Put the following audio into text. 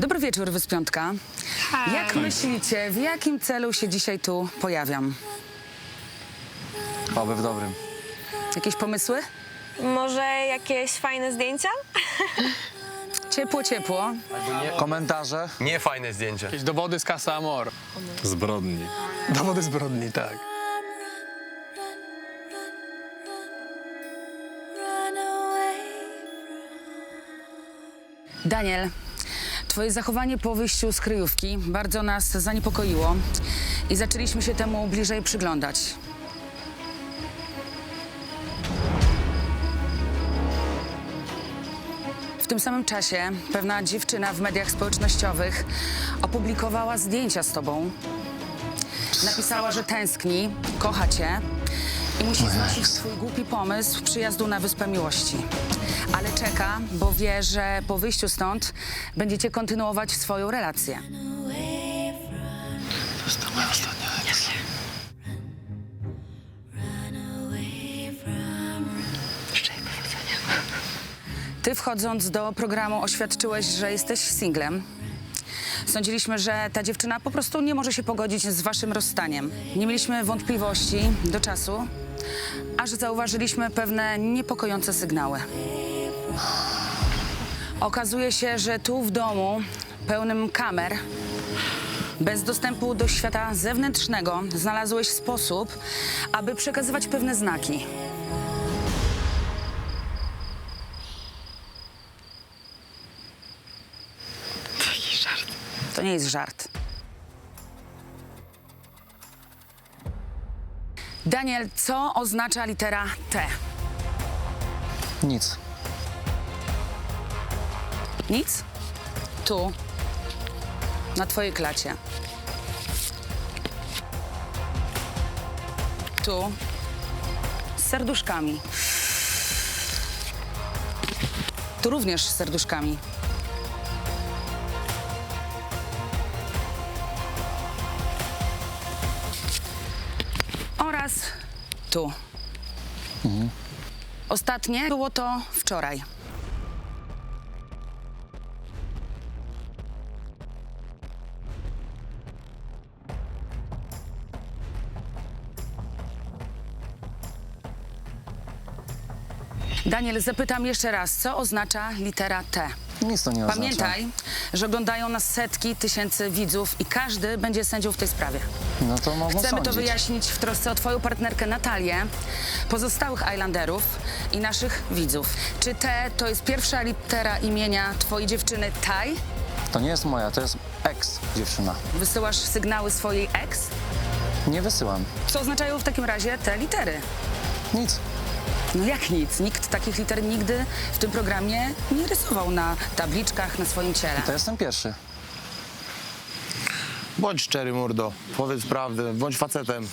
Dobry wieczór, Wyspiątka. Jak myślicie, w jakim celu się dzisiaj tu pojawiam? Oby w dobrym. Jakieś pomysły? Może jakieś fajne zdjęcia? Ciepło, ciepło. Komentarze? Nie fajne zdjęcie. Jakieś dowody z Casa Amor. Zbrodni. Dowody zbrodni, tak. Daniel, twoje zachowanie po wyjściu z kryjówki bardzo nas zaniepokoiło i zaczęliśmy się temu bliżej przyglądać. W tym samym czasie pewna dziewczyna w mediach społecznościowych opublikowała zdjęcia z tobą. Napisała, że tęskni, kocha cię musi znosić swój głupi pomysł przyjazdu na Wyspę Miłości. Ale czeka, bo wie, że po wyjściu stąd będziecie kontynuować swoją relację. Ty wchodząc do programu oświadczyłeś, że jesteś singlem. Sądziliśmy, że ta dziewczyna po prostu nie może się pogodzić z waszym rozstaniem. Nie mieliśmy wątpliwości do czasu, aż zauważyliśmy pewne niepokojące sygnały. Okazuje się, że tu w domu, pełnym kamer, bez dostępu do świata zewnętrznego, znalazłeś sposób, aby przekazywać pewne znaki. To nie jest żart. Daniel, co oznacza litera T? Nic. Nic? Tu. Na twojej klacie. Tu. Z serduszkami. Tu również z serduszkami. Tu. Ostatnie było to wczoraj. Daniel, zapytam jeszcze raz, co oznacza litera T? Nic to nie oznacza. Pamiętaj, że oglądają nas setki tysięcy widzów i każdy będzie sędzią w tej sprawie. No to Chcemy sądzić. to wyjaśnić w trosce o twoją partnerkę Natalię, pozostałych Islanderów i naszych widzów. Czy T to jest pierwsza litera imienia twojej dziewczyny Taj? To nie jest moja, to jest ex dziewczyna. Wysyłasz sygnały swojej ex? Nie wysyłam. Co oznaczają w takim razie te litery? Nic. No jak nic, nikt takich liter nigdy w tym programie nie rysował na tabliczkach na swoim ciele. To jestem pierwszy. Bądź szczery, mordo. Powiedz prawdę, bądź facetem.